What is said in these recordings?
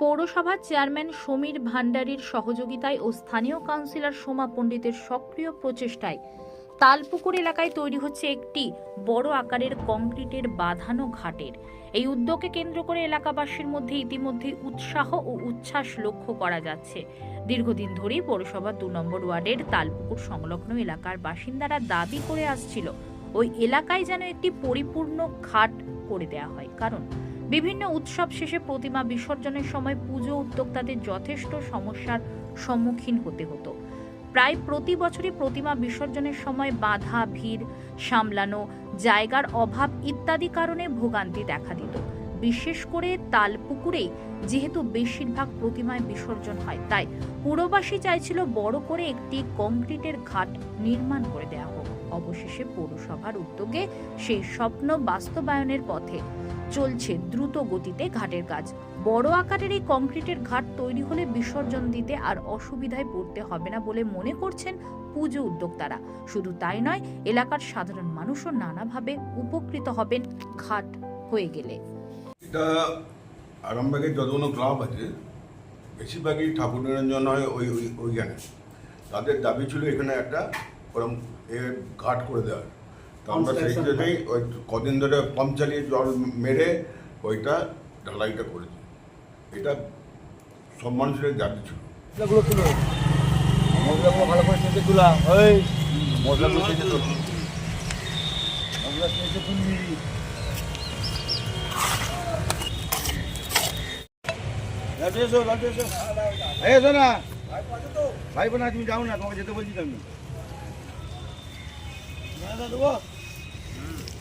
পৌরসভার চেয়ারম্যান সমীর ভান্ডারীর সহযোগিতায় ও স্থানীয় কাউন্সিলর সোমা পণ্ডিতের সক্রিয় প্রচেষ্টায় তালপুকুর এলাকায় তৈরি হচ্ছে একটি বড় আকারের কংক্রিটের বাঁধানো ঘাটের। এই উদ্যোগকে কেন্দ্র করে এলাকাবাসীর মধ্যে ইতিমধ্যে উৎসাহ ও উচ্ছ্বাস লক্ষ্য করা যাচ্ছে। দীর্ঘদিন ধরেই পৌরসভা দু নম্বর ওয়ার্ডের তালপুকুর সংলগ্ন এলাকার বাসিন্দারা দাবি করে আসছিল, ওই এলাকায় যেন একটি পরিপূর্ণ ঘাট করে দেওয়া হয়। কারণ বিভিন্ন উৎসব শেষে প্রতিমা বিসর্জনের সময় পুজো উদ্যোক্তাদের যথেষ্ট সমস্যার সম্মুখীন হতে হতো। প্রায় প্রতি বছরই প্রতিমা বিসর্জনের সময় বাধা, ভিড় সামলানো, জায়গার অভাব ইত্যাদি কারণে ভোগান্তি দেখা দিত। বিশেষ করে তালপুকুরেই যেহেতু বেশিরভাগ প্রতিমায় বিসর্জন হয়, তাই পুরবাসী চাইছিল বড় করে একটি কংক্রিটের ঘাট নির্মাণ করে দেওয়া হোক। অবশেষে পৌরসভার উদ্যোগে সেই স্বপ্ন বাস্তবায়নের পথে চলছে দ্রুত গতিতে ঘাটের কাজ। বড় আকারের এই কংক্রিটের ঘাট তৈরি হলে বিসর্জন দিতে আর অসুবিধায় পড়তে হবে না বলে মনে করছেন পুজো উদ্যোক্তারা। শুধু তাই নয়, এলাকার সাধারণ মানুষও নানাভাবে উপকৃত হবেন ঘাট হয়ে গেলে। এটা আরামবাগের যতগুলো ক্লাব আছে, বেশিরভাগই ঠাকুর নিরঞ্জন হয় ওই ওই, ওইখানে। তাদের দাবি ছিল এখানে একটা ঘাট করে দেওয়ার। তো আমরা সেই জন্যই ওই কদিন ধরে পাম্প চালিয়ে জল মেরে ওইটা ঢালাইটা করেছি। এটা সব মানুষের দাবি ছিল। মশলাগুলো তুলো মশলাগুলো ভালো করে চেঁচে তুলা। ওই মশলাগুলো চেঁচে তুল। মশলা চেঁচে তুলবি এসো এসো। না ভাই বোনা তুমি যাও না তোমাকে যেতে বলছি আমি। না, দেবো। Mm.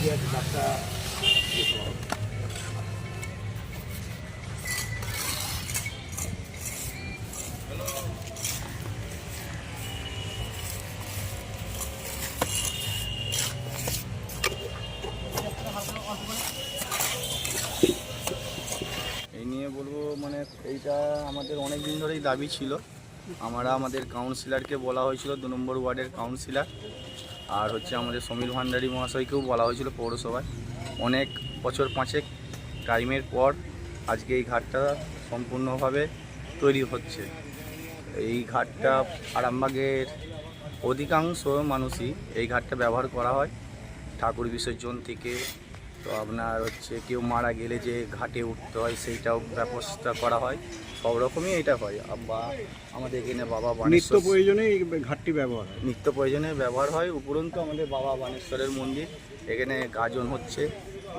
এই নিয়ে বলব মানে এইটা আমাদের অনেক দিন ধরেই দাবি ছিল। আমরা আমাদের কাউন্সিলরকে বলা হয়েছিল, দু নম্বর ওয়ার্ডের কাউন্সিলর আর হচ্ছে আমাদের সমীর ভান্ডারী মহাশয়কেও বলা হয়েছিল পৌরসভায়। অনেক বছর পাঁচেক টাইমের পর আজকে এই ঘাটটা সম্পূর্ণভাবে তৈরি হচ্ছে। এই ঘাটটা আরামবাগের অধিকাংশ মানুষই এই ঘাটটা ব্যবহার করা হয়। ঠাকুর বিসর্জন থেকে তো আপনার হচ্ছে কেউ মারা গেলে যে ঘাটে উঠতে হয় সেইটাও ব্যবস্থা করা হয়। সব রকমই এটা হয়। বা আমাদের এখানে বাবা নিত্য প্রয়োজনে এই ঘাটটি ব্যবহার হয়। নিত্য প্রয়োজনে ব্যবহার হয়। উপরন্তু আমাদের বাবা বানেশ্বরের মন্দির এখানে গাজন হচ্ছে।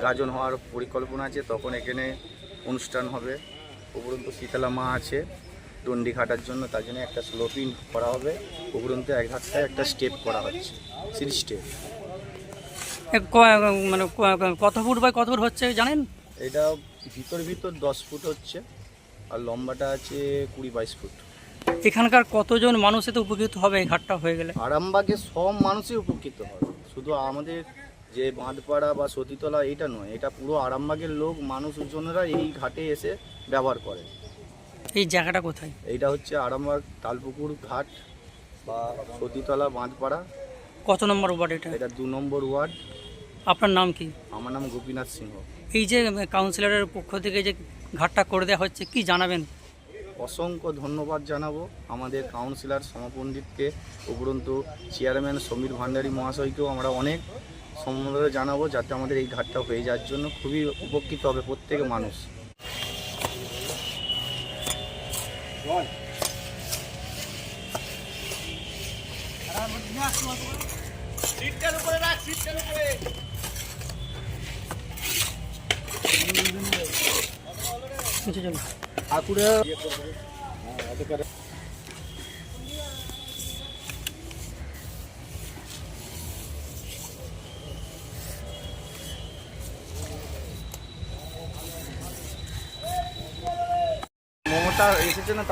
গাজন হওয়ার পরিকল্পনা আছে তখন এখানে অনুষ্ঠান হবে। উপরন্তু শীতলা মা আছে দণ্ডি ঘাটার জন্য তার জন্য একটা স্লোপিং করা হবে। উপরন্তু এক ঘাটটায় একটা স্টেপ করা হচ্ছে। সিঁড়ি স্টেপ মানে কত ফুট বাই কত ফুট হচ্ছে জানেন? এটা ভিতর ভিতর দশ ফুট হচ্ছে আর লম্বাটা আছে কুড়ি বাইশ ফুট। এখানকার কতজন মানুষ এতে উপকৃত হবে এই ঘাটটা হয়ে গেলে? আরামবাগে সব মানুষই উপকৃত হবে। শুধু আমাদের যে বাঁধপাড়া বা সতীতলা এইটা নয় এটা পুরো আরামবাগের লোক মানুষজনেরা এই ঘাটে এসে ব্যবহার করে। এই জায়গাটা কোথায়? এইটা হচ্ছে আরামবাগ তালপুকুর ঘাট বা সতীতলা বাঁধপাড়া। কত নম্বর ওয়ার্ড এটা? এটা দু নম্বর ওয়ার্ড। আপনার নাম কি? আমার নাম গোপীনাথ সিংহ। এই যে কাউন্সিলরের পক্ষ থেকে যে ঘাটটা করে দেওয়া হচ্ছে কি জানাবেন? অসংখ্য ধন্যবাদ জানাব আমাদের কাউন্সিলর সমপণ্ডিতকে উপরন্তু চেয়ারম্যান সমীর ভান্ডারী মহাশয়কেও আমরা অনেক সম্বোধন জানাব যাতে আমাদের এই ঘাটটা হয়ে যাওয়ার জন্য। খুবই উপকৃত হবে প্রত্যেক মানুষ। নিচে চলো ঠাকুরের তার এসেছে না